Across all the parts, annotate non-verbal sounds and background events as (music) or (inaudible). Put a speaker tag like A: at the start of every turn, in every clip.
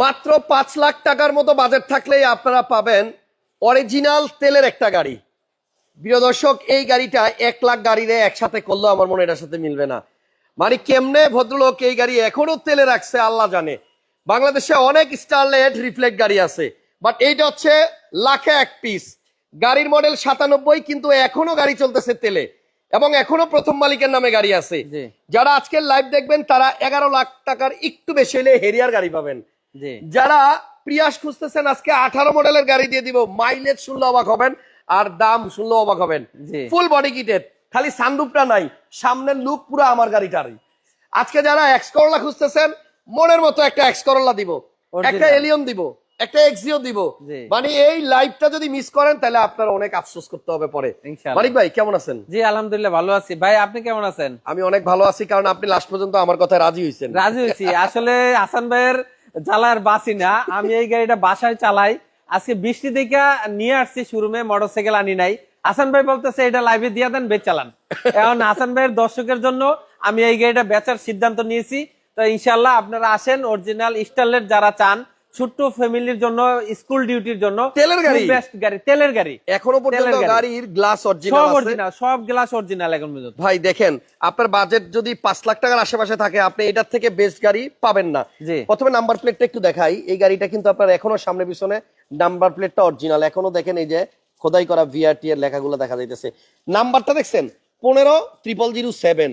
A: মাত্র পাঁচ লাখ টাকার মতো বাজেট থাকলেই আপনারা পাবেন অরিজিনাল তেলের একটা গাড়ি। প্রিয় দর্শক এই গাড়িটা এক লাখ গাড়িরে একসাথে করলেও আমার মনে হয় এটার সাথে মিলবে না। মানে কেমনে ভদ্রলোক এই গাড়ি এখনও তেলে রাখছে আল্লাহ জানে। বাংলাদেশে অনেক স্টারলেট রিফ্লেক্ট গাড়ি আছে বাট এইটা হচ্ছে লাখে এক পিস। গাড়ির মডেল সাতানব্বই কিন্তু এখনও গাড়ি চলতেছে তেলে। এবং এখনও প্রথম মালিকের নামে গাড়ি আছে। যারা আজকের লাইভ দেখবেন তারা এগারো লাখ টাকার একটু বেশি হলে হেরিয়ার গাড়ি পাবেন। যারা প্রিয়াস খুঁজতেছেন আজকে আঠারো মডেলের গাড়ি দিয়ে দিব। মাইলেজ শুনলে অবাক হবেন আর দাম শুনলে অবাক হবেন। ফুল বডি কিটেড খালি সানরুফটা নাই সামনের লুক পুরো আমার গাড়িটারই। আজকে যারা এক্স করলা খুঁজতেছেন মনের মতো একটা এক্স করলা দিব। একটা এলিয়ন দিব একটা এক্সিও দিব। মানে এই লাইফটা যদি মিস করেন তাহলে আপনার অনেক আফসোস করতে হবে পরে। মানিক ভাই কেমন আছেন?
B: জি আলহামদুলিল্লাহ ভালো আছি। ভাই আপনি কেমন আছেন?
A: আমি অনেক ভালো আছি কারণ আপনি লাস্ট পর্যন্ত আমার কথা রাজি হয়েছেন।
B: রাজি হয়েছি। আসলে হাসান ভাইয়ের জ্বালার বাসি না। আমি এই গাড়িটা বাসায় চালাই। আজকে বৃষ্টি দেখে নিয়ে আসছি শোরুমে, মোটরসাইকেল আনি নাই। হাসান ভাই বলতেছে, এটা লাইভে দিয়ে দেন, বেচ চালান। এখন হাসান ভাইয়ের দর্শকের জন্য আমি এই গাড়িটা বেচার সিদ্ধান্ত নিয়েছি। তো ইনশাল্লাহ আপনারা আসেন, অরিজিনাল স্টারলেট যারা চান ছোট্ট ফ্যামিলির জন্য স্কুল ডিউটির জন্য
A: তেলের গাড়ি?
B: বেস্ট গাড়ি তেলের গাড়ি।
A: এখনও পর্যন্ত গাড়ির গ্লাস অরিজিনাল আছে।
B: অরিজিনাল সব গ্লাস অরিজিনাল এখন পর্যন্ত।
A: ভাই দেখেন আপনার বাজেট যদি পাঁচ লাখ টাকার আশেপাশে থাকে আপনি এটার থেকে বেস্ট গাড়ি পাবেন না।
B: জি।
A: প্রথমে নাম্বার প্লেটটা একটু দেখাই। এই গাড়িটা কিন্তু আপনার এখনও সামনে পিছনে নাম্বার প্লেটটা অরিজিনাল এখনও দেখেন এই যে খোদাই করা ভিআরটি এর লেখাগুলো দেখা যাইতেছে। নাম্বারটা দেখছেন? পনেরো ট্রিপল জিরো সেভেন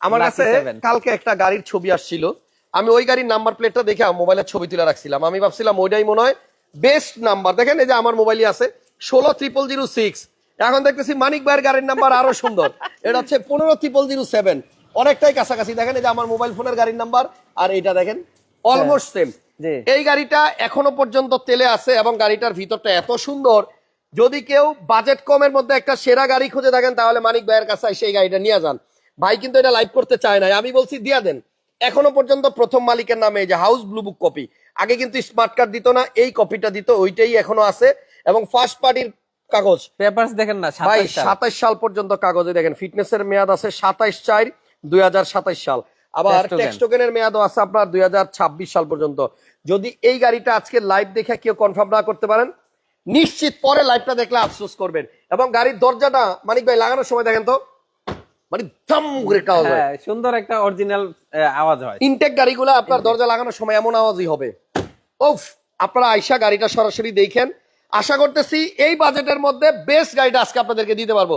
A: আমার কাছে কালকে একটা গাড়ির ছবি আসছিল। আমি ওই গাড়ির নাম্বার প্লেটটা দেখে মোবাইলের ছবি তুলে রাখছিলাম। আমি ভাবছিলাম ওইটাই মনে হয় বেস্ট নাম্বার দেখেন এই যে আমার মোবাইলে আছে ষোলো ট্রিপল জিরো সিক্স এখন দেখতেছি মানিক ভাইয়ের গাড়ির নাম্বার আরও সুন্দর। এটা হচ্ছে পনেরো ট্রিপল জিরো সেভেন অনেকটাই কাছাকাছি। দেখেন এই যে আমার মোবাইল ফোনের গাড়ির নাম্বার। আর এটা দেখেন অলমোস্ট সেম। এই গাড়িটা এখনও পর্যন্ত তেলে আছে এবং গাড়িটার ভিতরটা এত সুন্দর। যদি কেউ বাজেট কমের মধ্যে একটা সেরা গাড়ি খুঁজে থাকেন তাহলে মানিক ভাইয়ের কাছে সেই গাড়িটা নিয়ে যান। ভাই কিন্তু এটা লাইভ করতে চায় না আমি বলছি দিয়া দেন। এখনও পর্যন্ত প্রথম মালিকের নামে এই যে হাউস ব্লু বুক কপি আগে কিন্তু স্মার্ট কার্ড দিত না এই কপিটা দিত ওইটাই এখনও আছে। এবং ফার্স্ট পার্টির কাগজ।
B: পেপারস দেখেন না
A: ভাই
B: 27 সাল।
A: সাতাইশ সাল পর্যন্ত কাগজে দেখেন ফিটনেসের মেয়াদ আছে সাতাইশ চার দুই সাল। আবার ট্যাক্স টোকেনের মেয়াদও আছে আপনার দুই হাজার ছাব্বিশ সাল পর্যন্ত। যদি এই গাড়িটা আজকে লাইভ দেখে কেউ কনফার্ম না করতে পারেন নিশ্চিত পরে লাইভটা দেখলে আফসোস করবেন। এবং গাড়ির দরজাটা মানিক ভাই লাগানোর সময় দেখেন তো। মানে দাম করে একটা আওয়াজ হয়।
B: হ্যাঁ সুন্দর একটা অরিজিনাল আওয়াজ হয়।
A: ইনটেক গাড়িগুলো আপনার দরজা লাগানোর সময় এমন আওয়াজই হবে। ওফ আপনারা আইসা গাড়িটা সরাসরি দেখেন। আশা করতেছি এই বাজেটের মধ্যে বেস্ট গাড়িটা আজকে আপনাদেরকে দিতে পারব।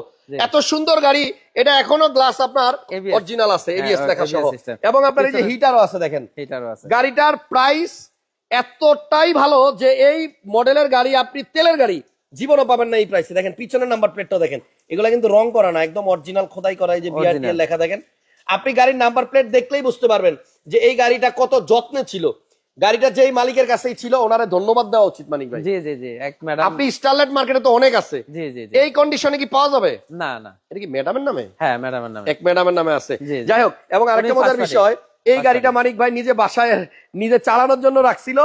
A: এত সুন্দর গাড়ি এটা এখনও গ্লাস আপনার অরিজিনাল আছে এবিএস
B: হ্যাঁ,
A: লেখা সহ। এবং আপনার এই যে হিটারও আছে দেখেন।
B: এটারও আছে।
A: গাড়িটার প্রাইস এতটাই ভালো যে এই মডেলের গাড়ি আপনি তেলের গাড়ি জীবনও পাবেন না এই প্রাইসে দেখেন পিছনের নাম্বার প্লেটটা দেখেন এগুলো কিন্তু রং করা না একদম অরিজিনাল খোদাই করা এই যে বিআরটি লেখা দেখেন। আপনি গাড়ির নাম্বার প্লেট দেখলেই বুঝতে পারবেন যে এই গাড়িটা কত যত্নে ছিল। গাড়িটা যেই মালিকের কাছেই ছিল ওনারে ধন্যবাদ দেওয়া উচিত মানিক ভাই।
B: জি জি জি এক ম্যাডাম
A: আপনি স্টারলাইট মার্কেটে তো অনেক আছে।
B: জি জি জি।
A: এই কন্ডিশনে কি পাওয়া যাবে?
B: না না।
A: এটা কি ম্যাডামের নামে?
B: হ্যাঁ ম্যাডামের নামে।
A: এক ম্যাডামের নামে আছে। যাই হোক এবং আরেকটা মজার বিষয় এই গাড়িটা মানিক ভাই নিজে বাসায় নিজে চালানোর জন্য রাখছিল।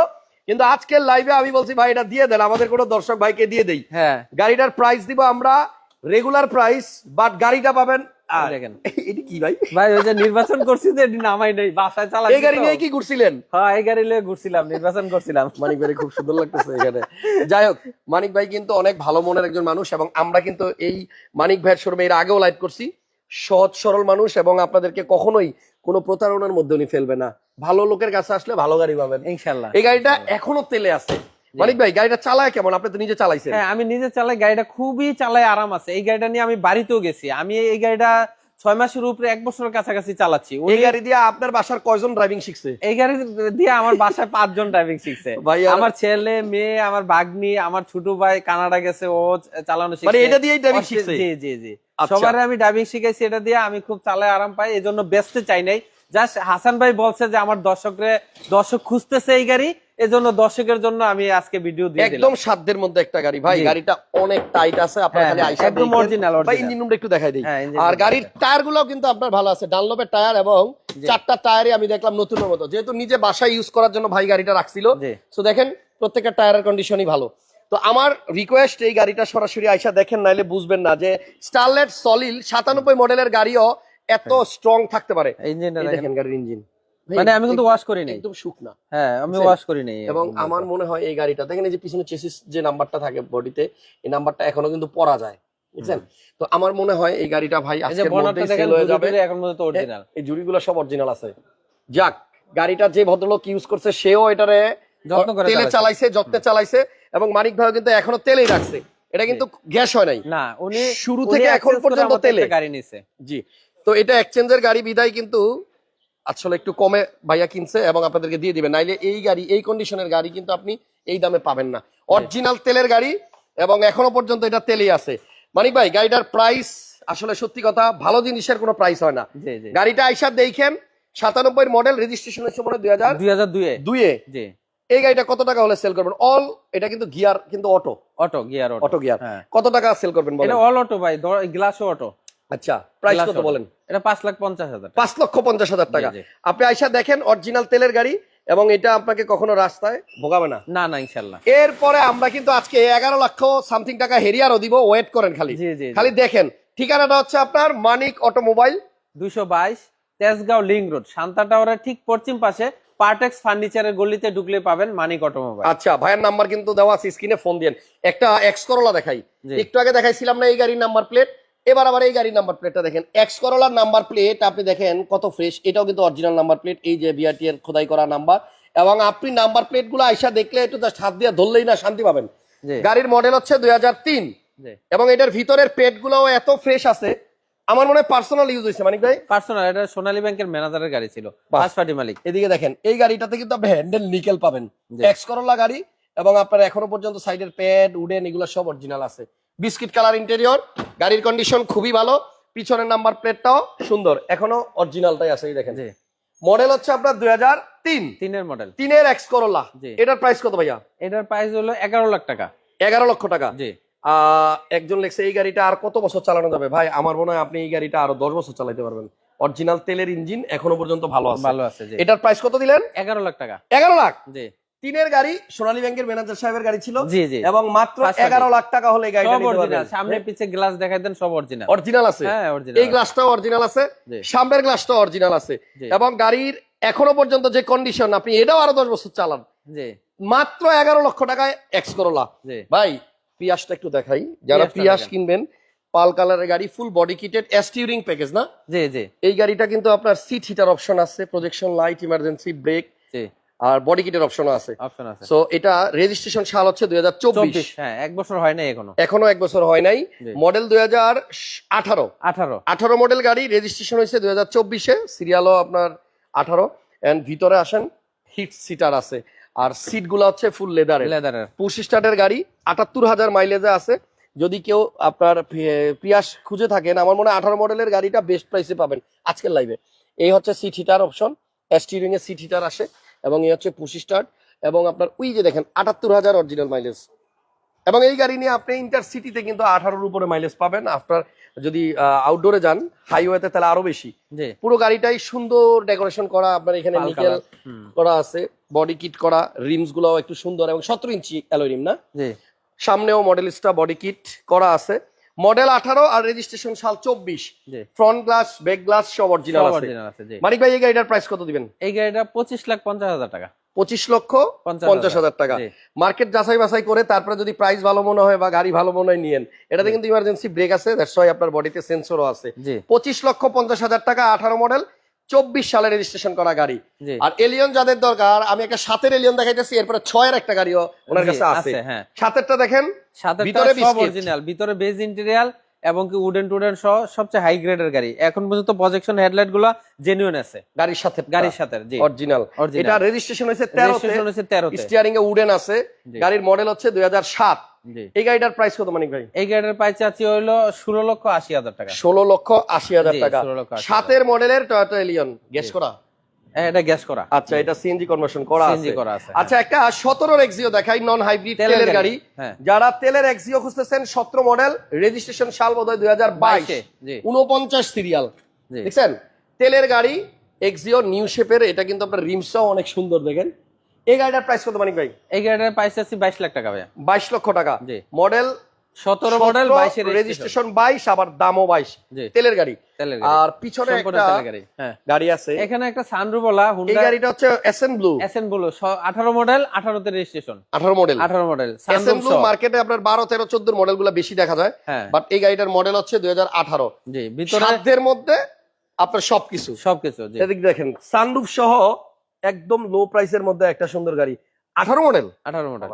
A: কিন্তু আজকের লাইভে আমি বলছি ভাই এটা দিয়ে দেন আমাদের কোনো দর্শক ভাইকে দিয়ে দেই।
B: হ্যাঁ।
A: গাড়িটার প্রাইস দিব আমরা রেগুলার প্রাইস বাট গাড়িটা পাবেন
B: দেখেন। (laughs)
A: এটি কি ভাই?
B: ভাই ওই যে নির্বাচন করছি যে নামাই নেই বাসায় চালাই
A: এই গাড়ি নিয়ে কি ঘুরছিলেন?
B: হ্যাঁ এই গাড়ি নিয়ে ঘুরছিলাম নির্বাচন করছিলাম। (laughs)
A: মানিক ভাই খুব সুন্দর লাগতেছে এখানে। যাই হোক মানিক ভাই কিন্তু অনেক ভালো মনের একজন মানুষ এবং আমরা কিন্তু এই মানিক ভাইয়ের শোরুমে এর আগেও লাইভ করছি। সহজ সরল মানুষ এবং আপনাদেরকে কখনোই কোনো প্রতারণার মধ্যে উনি ফেলবে না। ভালো লোকের কাছে আসলে ভালো গাড়ি পাবেন।
B: ইনশাল্লাহ
A: এই গাড়িটা এখনও তেলে আছে। মানিক ভাই গাড়িটা চালায় কেমন? আপনি তো নিজে চালাইছেন।
B: হ্যাঁ আমি নিজে চালাই গাড়িটা খুবই চালায় আরাম আছে। এই গাড়িটা নিয়ে আমি বাড়িতেও গেছি। আমি এই গাড়িটা ছয় মাসের উপরে এক বছরের কাছাকাছি চালাচ্ছি।
A: এই গাড়ি দিয়ে আপনার বাসার কয়জন ড্রাইভিং শিখছে?
B: এই গাড়ি দিয়ে আমার বাসায় পাঁচজন ড্রাইভিং শিখছে।
A: ভাই
B: আমার ছেলে মেয়ে আমার বাগনি আমার ছোট ভাই কানাডা গেছে ও চালানো শিখছে।
A: মানে এটা দিয়েই
B: অস্ট্রে-
A: শিখছে?
B: জি জি জি।
A: আচ্ছা।
B: সবার আমি ড্রাইভিং শিখাইছি এটা দিয়ে আমি খুব চালায় আরাম পাই এই জন্য বেচতে চাই নাই। জাস্ট হাসান ভাই বলছে যে আমার দর্শকরে দর্শক খুঁজতেছে এই গাড়ি এজন্য দর্শকের জন্য আমি আজকে ভিডিও দিয়ে দিলাম।
A: একদম সাধ্যের মধ্যে একটা গাড়ি। ভাই গাড়িটা অনেক টাইট আছে আপনার
B: হ্যাঁ,
A: খালি
B: হ্যাঁ,
A: আইসা
B: একদম
A: দেখেন।
B: original,
A: ভাই ইঞ্জিন রুমটা একটু দেখাই দিই।
B: হ্যাঁ,
A: আর গাড়ির টায়ারগুলো কিন্তু আপনার ভালো আছে। ডানলপের টায়ার এবং চারটা টায়ারে আমি দেখলাম নতুনের মতো। যেহেতু নিজে বাসায় ইউজ করার জন্য ভাই গাড়িটা রাখছিল। তো দেখেন প্রত্যেকটা টায়ারের কন্ডিশনই ভালো। তো আমার রিকোয়েস্ট এই গাড়িটা সরাসরি আইসা দেখেন নাইলে বুঝবেন না যে স্টারলেট সলিল সাতানব্বই মডেলের গাড়িও এত স্ট্রং থাকতে পারে।
B: ইঞ্জিনটা দেখেন।
A: গাড়ির ইঞ্জিন
B: মানে আমি কিন্তু ওয়াশ করি নাই
A: একদম শুকনা।
B: হ্যাঁ আমি ওয়াশ করি নাই
A: এবং আমার মনে হয় এই গাড়িটা দেখেন এই যে পিছনে চেসিস যে নাম্বারটা থাকে বডিতে এই নাম্বারটা এখনও কিন্তু পরা যায় বুঝছেন? তো আমার মনে হয় এই গাড়িটা ভাই আজকের মধ্যেই সেল হয়ে যাবে।
B: এখন পর্যন্ত অরিজিনাল
A: এই সব অরিজিনাল আছে। যাক গাড়িটা যে ভদ্রলোক ইউজ করছে সেও এটারে
B: যত্ন করে
A: তেলে চালাইছে যত্নে চালাইছে এবং মানিক ভাইও কিন্তু এখনও তেলেই রাখছে। এটা কিন্তু গ্যাস হয় নাই।
B: না উনি
A: শুরু থেকে এখন পর্যন্ত তেলে।
B: গাড়ি নিছে।
A: জি তো এটা এক্সচেঞ্জের গাড়ি বিদায় কিন্তু আসলে একটু কমে ভাইয়া কিনছে এবং আপনাদেরকে দিয়ে দিবে। নাইলে এই গাড়ি এই কন্ডিশনের গাড়ি কিন্তু আপনি এই দামে পাবেন না। অরিজিনাল তেলের গাড়ি এবং এখনও পর্যন্ত এটা তেলেই আছে। মানিক ভাই গাড়িটার প্রাইস আসলে সত্যি কথা ভালো জিনিসের কোনো প্রাইস হয় না। গাড়িটা আইসা দেখেন সাতানব্বই মডেল রেজিস্ট্রেশন হয়েছে মনে দুই হাজার
B: দুই হাজার দুয়ে
A: এই গাড়িটা কত টাকা হলে সেল করবেন? অল এটা কিন্তু গিয়ার কিন্তু auto
B: auto gear auto
A: gear কত টাকা সেল করবেন
B: অল অটো ভাই গ্লাসও অটো
A: আচ্ছা প্রাইস কত বলেন?
B: এটা পাঁচ লাখ পঞ্চাশ হাজার
A: পাঁচ লক্ষ পঞ্চাশ হাজার টাকা। আপনি আইসা দেখেন অরিজিনাল তেলের গাড়ি এবং এটা আপনাকে কখনো রাস্তায় ভোগাবে না।
B: না না ইনশাল্লাহ।
A: এরপরে আমরা কিন্তু আজকে এগারো লক্ষ সামথিং টাকা হেরিয়ারও দিব ওয়েট করেন খালি। খালি দেখেন ঠিকানাটা হচ্ছে আপনার মানিক অটোমোবাইল।
B: দুইশো বাইশ তেজগাঁও লিং রোড শান্তা টাওয়ারের ঠিক পশ্চিম পাশে পার্টেক্স ফার্নিচারের গলিতে ঢুকলে পাবেন মানিক অটোমোবাইল।
A: আচ্ছা ভাইয়ের নাম্বার কিন্তু দেওয়া আছে স্ক্রিনে ফোন দিন একটা এক্স করোলা দেখাই। একটু আগে দেখাইছিলাম না এই গাড়ির নাম্বার প্লেট এবার আবার এই গাড়ির নাম্বার প্লেটটা দেখেন। এক্স করোলার নাম্বার প্লেট আপনি দেখেন কত ফ্রেশ এটাও কিন্তু অরিজিনাল নাম্বার প্লেট এই যে বিআরটি এর খোদাই করা নাম্বার এবং আপনি নাম্বার প্লেটগুলো আইসা দেখলে একটু জাস্ট হাত দিয়ে ধরলেই না শান্তি পাবেন। গাড়ির মডেল হচ্ছে দুই হাজার তিন। এবং এটার ভিতরের পেট গুলোও এত ফ্রেশ আছে। আমার মনে হয় পার্সোনাল ইউজ হয়েছে মানিক ভাই?
B: পার্সোনাল এটা সোনালী ব্যাংকের ম্যানেজারের গাড়ি ছিল। ফার্স্ট পার্টি মালিক।
A: এদিকে দেখেন এই গাড়িটাতে কিন্তু আপনি হ্যান্ডেল নিকেল পাবেন। এক্স করোলা গাড়ি এবং আপনার এখনও পর্যন্ত সাইডের প্যাড উডেন এগুলো সব অরিজিনাল আছে। বিস্কিট কালার ইন্টেরিয়র গাড়ির কন্ডিশন খুবই ভালো পিছনের নাম্বার প্লেটটাও সুন্দর এখনও অরিজিনালটাই আছে এই দেখেন। মডেল হচ্ছে আপনার দুই হাজার তিন।
B: তিনের মডেল
A: তিনের এক্স করোলা এটার প্রাইস কত ভাইয়া?
B: এটার প্রাইস হলো এগারো লাখ টাকা।
A: এগারো লক্ষ টাকা।
B: জি।
A: একজন লেখছে এই গাড়িটা আর কত বছর চালানো যাবে? ভাই আমার মনে হয় আপনি এই গাড়িটা আরও দশ বছর চালাতে পারবেন। অরিজিনাল তেলের ইঞ্জিন এখনও পর্যন্ত ভালো আছে।
B: ভালো আছে
A: এটার প্রাইস কত দিলেন?
B: এগারো লাখ টাকা।
A: এগারো লাখ?
B: জি।
A: তিনের গাড়ি সোনালী ব্যাংকের ম্যানেজার সাহেবের গাড়ি ছিল
B: জি জি।
A: এবং মাত্র এগারো লাখ টাকা হলে
B: সামনে পিছে গ্লাস দেখাই দেন সব অরিজিনাল
A: অরিজিনাল আছে।
B: হ্যাঁ
A: এই গ্লাসটাও অরিজিনাল আছে। সামনের গ্লাসটাও অরিজিনাল আছে। এবং গাড়ির এখনও পর্যন্ত যে কন্ডিশন আপনি এটাও আরও দশ বছর চালান। মাত্র এগারো লক্ষ টাকায় এক্স করোলা ভাই পিয়াসটা একটু দেখাই। যারা পিয়াস কিনবেন পাল কালারের গাড়ি full body kitted steering package না?
B: জি জি।
A: এই গাড়িটা কিন্তু আপনার সিট হিটার অপশন আছে প্রজেকশন লাইট ইমার্জেন্সি ব্রেক আর বডি কিটের অপশনও আছে।
B: অপশন আছে।
A: সো এটা রেজিস্ট্রেশন সাল হচ্ছে দুই হাজার চব্বিশ।
B: চব্বিশ হ্যাঁ এক বছর হয় নাই এখনও।
A: এখনও এক বছর হয় নাই। মডেল দুই হাজার আঠারো।
B: আঠারো।
A: আঠারো মডেল গাড়ি রেজিস্ট্রেশন হয়েছে দুই হাজার চব্বিশে সিরিয়ালও আপনার আঠারো। এন্ড ভিতরে আসেন হিট সিটার আছে। আর সিটগুলো হচ্ছে ফুল লেদারের
B: লেদারের
A: পুশ স্টার্টের গাড়ি আটাত্তর হাজার মাইলেজে আছে। যদি কেউ আপনার পিয়াস খুঁজে থাকেন আমার মনে হয় আঠারো মডেলের গাড়িটা বেস্ট প্রাইসে পাবেন আজকের লাইভে এই হচ্ছে সিট হিটার অপশন স্টিরিং এর সিট হিটার আসে। এবং এই হচ্ছে পুশ স্টার্ট এবং আপনার ওই যে দেখেন আটাত্তর হাজার অরিজিনাল মাইলেজ এবং এই গাড়ি নিয়ে আপনি ইন্টার সিটিতে কিন্তু আঠারোর উপরে মাইলেজ পাবেন। আফটার যদি আউটডোরে যান হাইওয়েতে তাহলে আরও বেশি। পুরো গাড়িটাই সুন্দর ডেকোরেশন করা আপনার এখানে নিকেল করা আছে বডি কিট করা রিমস গুলাও একটু সুন্দর এবং সতেরো ইঞ্চি অ্যালোয় রিম না সামনেও মডেলিস্টা বডি কিট করা আছে। মডেল আঠারো আর রেজিস্ট্রেশন সাল চব্বিশ। ফ্রন্ট গ্লাস ব্যাক গ্লাস সব অরিজিনাল আছে। মানিক ভাই এই গাড়িটার প্রাইস কত দিবেন?
B: এই গাড়িটা পঁচিশ লাখ পঞ্চাশ হাজার টাকা।
A: পঁচিশ লক্ষ
B: পঞ্চাশ
A: পঞ্চাশ হাজার টাকা। মার্কেট যাচাই বাছাই করে তারপরে যদি প্রাইস ভালো মনে হয় বা গাড়ি ভালো মনে হয় নিয়েন। এটাতে কিন্তু ইমার্জেন্সি ব্রেক আছে দ্যাটস ওয়াই আপনার বডিতে সেন্সরও আছে। পঁচিশ লক্ষ পঞ্চাশ হাজার টাকা আঠারো মডেল চব্বিশ সালে রেজিস্ট্রেশন করা গাড়ি। আর এলিয়ন যাদের দরকার আমি একটা সাতের এলিয়ন দেখাইতেছি এরপরে ছয়ের একটা গাড়িও ওনার কাছে আছে।
B: হ্যাঁ।
A: সাতেরটা দেখেন ভিতরে।
B: অরিজিনাল ভিতরে বেজ ইন্টেরিয়াল এবং কি উডেন টুডেন সহ সবচেয়ে হাই গ্রেডের গাড়ি। এখন পর্যন্ত প্রজেকশন হেডলাইটগুলো জেনুইন আছে।
A: গাড়ির সাথে
B: গাড়ির সাথে জি।
A: অরিজিনাল। এটা রেজিস্ট্রেশন হয়েছে
B: রেজিস্ট্রেশন
A: তেরোতে
B: হচ্ছে তেরোতে।
A: স্টিয়ারিং এ উডেন আছে গাড়ির মডেল হচ্ছে দুই হাজার সাত।
B: জি
A: এই গাড়িটার প্রাইস কত মানিক ভাই?
B: এই গাড়ির প্রাইস চাচ্ছি হইল ষোলো লক্ষ আশি হাজার টাকা।
A: ষোলো লক্ষ আশি হাজার টাকা।
B: 16 লক্ষ
A: সাতের মডেলের টয়োটা এলিয়ন গেস করা?
B: হ্যাঁ, এটা গ্যাস করা।
A: আচ্ছা এটা সিএনজি কনভার্সন করা
B: সিএনজি
A: আছে।
B: করা আছে
A: আচ্ছা একটা সতেরোর এক্সিও দেখাই নন হাইব্রিড
B: তেলের গাড়ি, হ্যাঁ।
A: যারা তেলের এক্সিও খুঁজতেছেন সতেরো মডেল রেজিস্ট্রেশন সাল বোধ হয় দুই হাজার বাইশ।
B: বাইশে, জি।
A: সিরিয়াল
B: জি।
A: দেখছেন? তেলের গাড়ি এক্সিও নিউ শেপের এটা কিন্তু আপনার রিমসটাও অনেক সুন্দর দেখেন। এই গাড়িটার প্রাইস কত মানিক ভাই?
B: এই গাড়ির প্রাইস চাচ্ছি বাইশ লাখ টাকা ভাইয়া।
A: বাইশ লক্ষ টাকা।
B: জি।
A: মডেল
B: সতেরো মডেল বাইশের রেজিস্ট্রেশন
A: রেজিস্ট্রেশন বাইশ আবার দামও বাইশ। তেলের গাড়ি। আর পিছনে একটা
B: গাড়ি। হ্যাঁ।
A: গাড়ি আছে।
B: এখানে একটা সানরুফওয়ালা
A: এই গাড়িটা হচ্ছে এসএন ব্লু
B: এসএন বলো আঠারো মডেল আঠারোতে রেজিস্ট্রেশন
A: আঠারো মডেল
B: আঠারো মডেল
A: এসএন ব্লু মার্কেটে আপনার বারো তেরো চোদ্দ মডেলগুলো বেশি দেখা যায়।
B: হ্যাঁ।
A: বাট এই গাড়িটার মডেল হচ্ছে দুই হাজার আঠারো।
B: জি ভিতরে
A: সাধ্যের মধ্যে আপনার সবকিছু।
B: সবকিছু জি।
A: এদিক দেখেন সানরুফ সহ একদম লো প্রাইসের মধ্যে একটা সুন্দর গাড়ি। আঠারো মডেল
B: আঠারো মডেল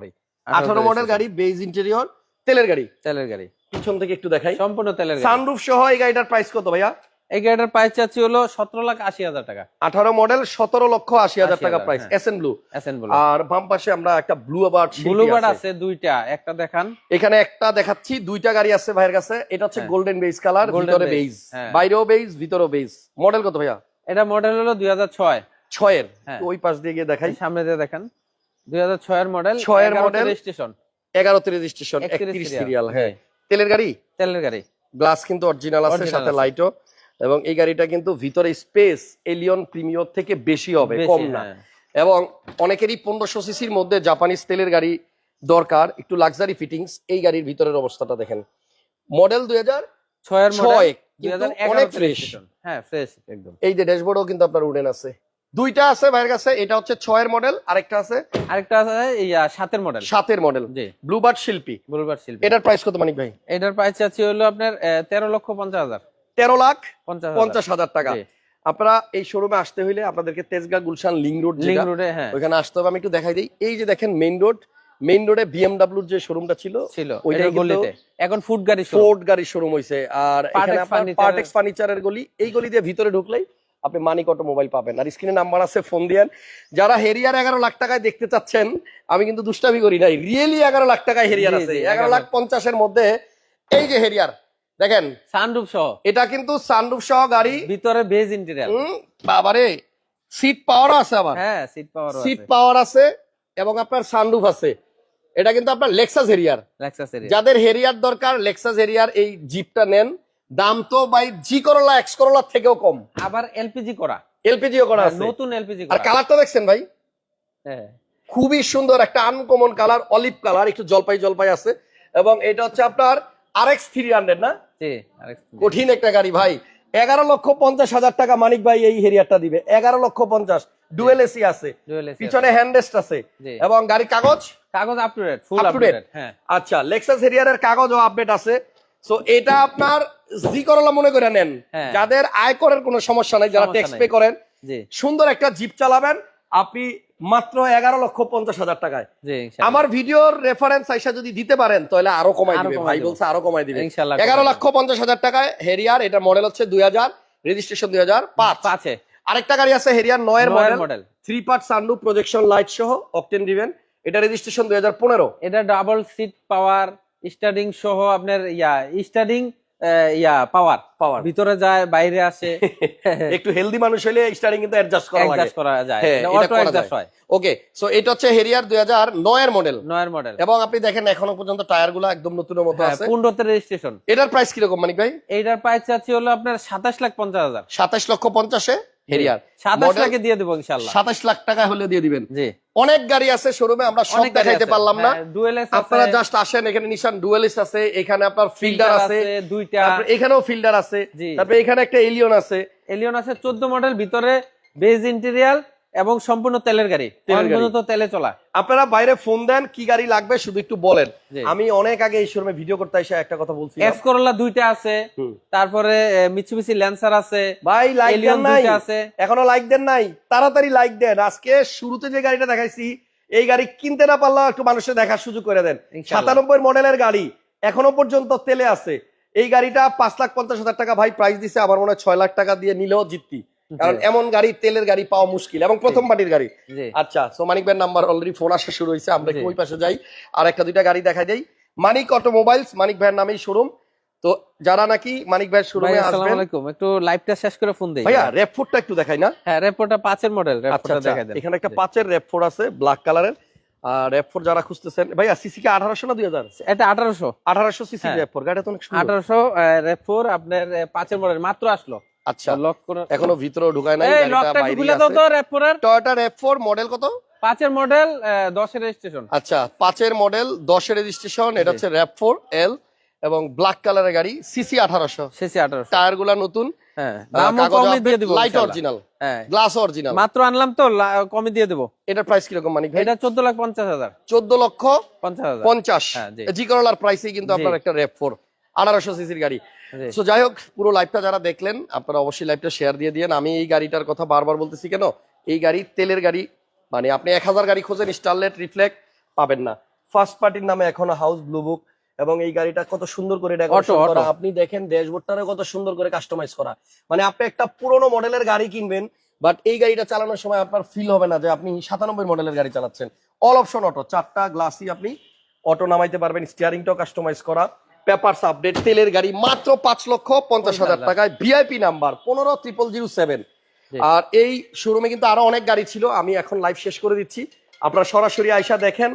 A: আঠারো মডেল গাড়ি বেজ ইন্টেরিয়র তেলের গাড়ি।
B: তেলের গাড়ি।
A: পিছন থেকে একটু দেখাই।
B: সম্পূর্ণ তেলের
A: সানরুফ সহ এই গাড়িটার প্রাইস কত ভাইয়া?
B: এই গাড়িটার প্রাইস চাচ্ছি হলো সতেরো লাখ আশি হাজার টাকা।
A: আঠারো মডেল সতেরো লক্ষ আশি হাজার টাকা price. S N blue
B: SN blue
A: আর বাম পাশে আমরা একটা ব্লু আবার
B: ব্লুবার্ড আছে। দুইটা। একটা দেখান।
A: এখানে একটা দেখাচ্ছি দুইটা গাড়ি আছে ভাইয়ের কাছে। এটা হচ্ছে। গোল্ডেন বেজ কালার ভিতরে বেজ। বাইরেও বেজ ভিতরেও বেজ মডেল কত ভাইয়া?
B: এটা মডেল হলো দুই হাজার ছয়।
A: ছয়ের।
B: হ্যাঁ।
A: ওই পাশ দিয়ে গিয়ে দেখাই।
B: সামনে দিয়ে দেখেন। দুই হাজার ছয়ের মডেল
A: ছয়ের model,
B: রেজিস্ট্রেশন
A: এগারোতে রেজিস্ট্রেশন একত্রিশ সিরিয়াল হ্যাঁ। তেলের গাড়ি?
B: তেলের গাড়ি।
A: গ্লাস কিন্তু অরিজিনাল আছে সাথে লাইটও এবং এই গাড়িটা কিন্তু ভিতরে স্পেস এলিয়ন প্রিমিয়র থেকে বেশি হবে কম না।
B: হ্যাঁ।
A: এবং অনেকেরই পনেরোশো সিসির মধ্যে জাপানিজ তেলের গাড়ি দরকার একটু লাক্সারি ফিটিংস এই গাড়ির ভিতরের অবস্থাটা দেখেন। মডেল দুই হাজার
B: ছয়ের
A: ছয়,
B: মডেল
A: অনেক fresh।
B: হ্যাঁ ফ্রেশ একদম।
A: এই যে ড্যাশবোর্ডও কিন্তু আপনার উডেন আছে। দুইটা আছে ভাইয়ের কাছে এটা হচ্ছে ছয়ের মডেল আরেকটা আছে
B: আরেকটা আছে সাতের মডেল
A: সাতের মডেল
B: জি।
A: ব্লুবার্ড শিল্পী।
B: বুলবার শিল্পী।
A: এটার প্রাইস কত মানিক ভাই?
B: এটার প্রাইস চাচ্ছি হলো আপনার তেরো লক্ষ পঞ্চাশ হাজার।
A: তেরো লাখ
B: পঞ্চাশ
A: হাজার। টাকা। আপনারা এই শোরুমে আসতে হইলে আপনাদেরকে তেজগাঁ গুলশান লিং রোড যেটা
B: রোডে হ্যাঁ।
A: ওইখানে আসতে হবে। আমি একটু দেখাই দিই। এই যে দেখেন মেইন রোড মেইন রোডে বিএমডাব্লিউর যে শোরুমটা ছিল
B: ছিল
A: ওইটাই
B: গলিতে। এখন ফুড গাড়ি।
A: ফোর্ড গাড়ির শোরুম হইছে। আর এখানে আপনার পার্টেক্স ফার্নিচারের গলি এই গলি দিয়ে ভিতরে ঢুকলেই আপনি মানিক অটো মোবাইল পাবেন। আর স্ক্রিনে নাম্বার আছে ফোন দিয়েন। যারা হেরিয়ার এগারো লাখ টাকায় দেখতে চাচ্ছেন আমি কিন্তু দুষ্টামি করি নাই। রিয়েলি এগারো লাখ টাকায় হেরিয়ার আছে। এগারো লাখ পঞ্চাশের মধ্যে এই যে হেরিয়ার দেখেন।
B: সানরুফ সহ।
A: এটা কিন্তু সানরুফ সহ গাড়ি।
B: ভিতরে বেজ ইন্টেরিয়ার
A: বাবারে সিট পাওয়ারও আছে আবার
B: হ্যাঁ সিট পাওয়ার
A: সিট পাওয়ার আছে এবং আপনার সানরুফ আছে। এটা কিন্তু আপনার লেক্সাস হেরিয়ার
B: লেক্সাস এরিয়া
A: যাদের হেরিয়ার দরকার লেক্সাস হেরিয়ার এই জিপটা নেন। দাম তো বাই জি করোলা এক্স করোলার থেকেও কম।
B: আবার এলপিজি করা।
A: এলপিজিও করা
B: হ্যাঁ,
A: আছে।
B: নতুন এলপিজি
A: আর কালারটা দেখছেন ভাই?
B: হ্যাঁ।
A: খুবই সুন্দর একটা আনকমন কালার অলিভ কালার একটু জলপাই জলপাই আছে। এবং এটা হচ্ছে আপনার আর এক্স থ্রি হান্ড্রেড না?
B: জি আরেক
A: কঠিন একটা গাড়ি ভাই। এগারো লক্ষ পঞ্চাশ হাজার টাকা মানিক ভাই এই হেরিয়ারটা দিবে। এগারো লক্ষ পঞ্চাশ। ডুয়েল এসি আছে। পিছনে হ্যান্ডরেস্ট আছে। এবং গাড়ির কাগজ?
B: কাগজ up to date full up to? Date হ্যাঁ।
A: আচ্ছা লেক্সাস হেরিয়ারের কাগজও আপডেট আছে। সো এটা আপনার জি করলা মনে করে নেন
B: হ্যাঁ।
A: যাদের আয়করের কোনো সমস্যা নাই যারা ট্যাক্স পে করেন সুন্দর একটা জিপ চালাবেন আপনি মাত্র এগারো লক্ষ পঞ্চাশ হাজার টাকায়। আমার ভিডিওর রেফারেন্স আইসা যদি দিতে পারেন তাহলে আরও কমাই দিবে। ভাই বলছে আরও কমাই দিবে। এগারো লক্ষ পঞ্চাশ হাজার টাকায় হেরিয়ার এটা মডেল হচ্ছে দুই হাজার রেজিস্ট্রেশন দুই হাজার পাঁচ।
B: পাঁচে
A: আরেকটা গাড়ি আছে হেরিয়ার নয়ের model three part sunroof projection light সহ অকটেন দিবেন এটা রেজিস্ট্রেশন দুই হাজার পনেরো।
B: এটা ডাবল সিট পাওয়ার স্টার্টিং সহ আপনার ইয়া স্টার্টিং ইয়া পাওয়ার
A: পাওয়ার
B: ভিতরে যায় বাইরে আসে। (laughs)
A: একটু হেলদি মানুষ হলে স্টারিং কিন্তু অ্যাডজাস্ট করা লাগে।
B: অ্যাডজাস্ট করা যায়।
A: হ্যাঁ,
B: অটো অ্যাডজাস্ট হয়।
A: ওকে সো এটা হচ্ছে হেরিয়ার দুই হাজার নয়ের মডেল
B: এর মডেল
A: এবং আপনি দেখেন এখনও পর্যন্ত টায়ারগুলো একদম নতুনের মতো
B: আছে
A: আছে।
B: তে রেজিস্ট্রেশন
A: এটার প্রাইস কীরকম মানিক ভাই?
B: এটার প্রাইস চাচ্ছি হলো আপনার সাতাশ লাখ পঞ্চাশ হাজার।
A: সাতাশ লক্ষ পঞ্চাশে? হেরিয়ার
B: সাতাশ
A: Model-
B: লাখে দিয়ে দেবো ইনশাল্লাহ।
A: সাতাশ লাখ টাকা হলে দিয়ে দিবেন।
B: জি।
A: অনেক গাড়ি আছে শোরুমে আমরা সব
B: অনেক
A: দেখাইতে পারলাম না।
B: হ্যাঁ,
A: আপনারা জাস্ট আসেন এখানে নিশান ডুয়েলিস আছে এখানে আপনার ফিল্ডার আছে
B: দুইটা।
A: তারপরে এখানেও ফিল্ডার আছে তারপর এখানে একটা এলিয়ন আছে।
B: এলিয়ন আছে চোদ্দ মডেল ভিতরে বেজ ইন্টেরিয়াল এবং সম্পূর্ণ তেলের গাড়ি।
A: গাড়ি।
B: তেলে চলা।
A: আপনারা বাইরে ফোন দেন কি গাড়ি লাগবে শুধু একটু বলেন। আমি অনেক আগে এই শোরুমে ভিডিও করতে এসে একটা কথা বলছি
B: এক্স করোলা দুইটা আছে তারপরে মিচুবিসি ল্যান্সার আছে
A: ভাই লাইক দেন নাই।
B: আছে।
A: এখনও লাইক দেন নাই। তাড়াতাড়ি লাইক দেন। আজকে শুরুতে যে গাড়িটা দেখাইছি এই গাড়ি কিনতে না পারলেও একটু মানুষের দেখার সুযোগ করে দেন। সাতানব্বই মডেলের গাড়ি এখনও পর্যন্ত তেলে আছে। এই গাড়িটা পাঁচ লাখ পঞ্চাশ হাজার টাকা ভাই প্রাইস দিছে আমার মনে হয় ছয় লাখ টাকা দিয়ে নিলেও জিততি। কারণ এমন গাড়ি তেলের গাড়ি পাওয়া মুশকিল এবং প্রথম পার্টির গাড়ি। আচ্ছা সো মানিক ভাইয়ের নাম্বার অলরেডি ফোন আসা শুরু হয়েছে আমরা ওই পাশে যাই আর একটা দুইটা গাড়ি দেখাই দেই। মানিক অটোমোবাইলস মানিক ভাইয়ের নামেই শোরুম তো যারা নাকি মানিক ভাইয়ের শোরুমে
B: আসসালামু
A: আসবেন
B: আলাইকুম একটু লাইভটা শেষ করে ফোন দেই।
A: ভাইয়া রেপফুটটা একটু দেখাই না।
B: হ্যাঁ রেপোটা পাঁচের মডেল
A: আচ্ছা আচ্ছা।
B: দেখাই দেন।
A: এখানে একটা পাঁচের রেপফোর আছে ব্ল্যাক কালারের আর রেপফোর যারা খুঁজতেছেন ভাইয়া সিসি কে আঠারোশো না দুই হাজার?
B: এটা আঠারোশো।
A: আঠারোশো সিসি। রেপফোর গাড়িটা তো অনেক
B: আঠারোশো রেফোর আপনার পাঁচের মডেল মাত্র আসলো।
A: আচ্ছা।
B: লক করে
A: এখনও ভিতরেও ঢুকায় নাই
B: লকটা খুলে দাও তো
A: টয়োটা মডেল কত?
B: পাঁচের মডেল দশের রেজিস্ট্রেশন
A: আচ্ছা পাঁচের মডেল দশের রেজিস্ট্রেশন এটা হচ্ছে এল এবং ব্ল্যাক কালারের গাড়ি সিসি আঠারোশো।
B: শেষে আঠারোশো।
A: টায়ারগুলা নতুন।
B: হ্যাঁ দামও কমে দিয়ে দিব
A: লাইট অরিজিনাল
B: হ্যাঁ।
A: গ্লাস অরিজিনাল
B: মাত্র আনলাম তো লা- কমে দিয়ে দেবো।
A: এটার প্রাইস কীরকম মানিক ভাই?
B: এটা চোদ্দ লাখ পঞ্চাশ হাজার।
A: চোদ্দ লক্ষ
B: পঞ্চাশ হাজার।
A: পঞ্চাশ।
B: হ্যাঁ, জি।
A: করলার কিন্তু আপনার একটা রেপ ফোর আঠারোশো সিসির গাড়ি। সো যাই হোক পুরো লাইভটা যারা দেখলেন আপনারা অবশ্যই লাইভটা শেয়ার দিয়ে দিয়েন। আমি এই গাড়িটার কথা বারবার বলতেছি কেন? এই গাড়ি তেলের গাড়ি। মানে আপনি এক হাজার গাড়ি খোঁজেন স্টারলেট রিফ্লেক্ট পাবেন না। ফার্স্ট পার্টির নামে এখনও হাউস ব্লু বুক এবং এই গাড়িটা কত সুন্দর করে করা। আপনি দেখেন ড্যাশবোর্ডটারে কত সুন্দর করে কাস্টমাইজ করা। মানে আপনি একটা পুরোনো মডেলের গাড়ি কিনবেন বাট এই গাড়িটা চালানোর সময় আপনার ফিল হবে না যে আপনি সাতানব্বই মডেলের গাড়ি চালাচ্ছেন। অল অপশন অটো চারটা গ্লাসই আপনি অটো নামাইতে পারবেন স্টিয়ারিংটাও কাস্টমাইজ করা। পেপারস আপডেট তেলের গাড়ি মাত্র পাঁচ লক্ষ পঞ্চাশ হাজার টাকায় ভিআইপি নাম্বার পনেরো ট্রিপল জিরো সেভেন আর এই শোরুমে কিন্তু আরও অনেক গাড়ি ছিল আমি এখন লাইভ শেষ করে দিচ্ছি। আপনারা সরাসরি আইসা দেখেন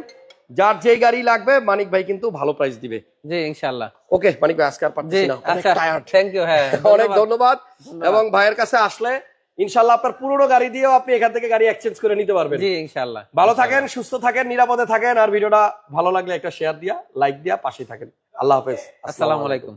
A: যার যেই গাড়ি লাগবে মানিক ভাই কিন্তু ভালো প্রাইস দিবে।
B: জি ইনশাআল্লাহ।
A: ওকে মানিক ভাই আজকে আর
B: জি
A: পারতেছি না অনেক টায়ার্ড
B: থ্যাংক ইউ হ্যাঁ (laughs)
A: অনেক ধন্যবাদ। এবং ভাইয়ের কাছে আসলে ইনশাল্লাহ আপনার পুরোনো গাড়ি দিয়েও আপনি এখান থেকে গাড়ি এক্সচেঞ্জ করে নিতে পারবেন।
B: জি ইনশাল্লাহ
A: ভালো থাকেন সুস্থ থাকেন নিরাপদে থাকেন আর ভিডিওটা ভালো লাগলে একটা শেয়ার দিয়া লাইক দিয়া পাশে থাকেন। আল্লাহ হাফেজ।
B: আসসালামু আলাইকুম।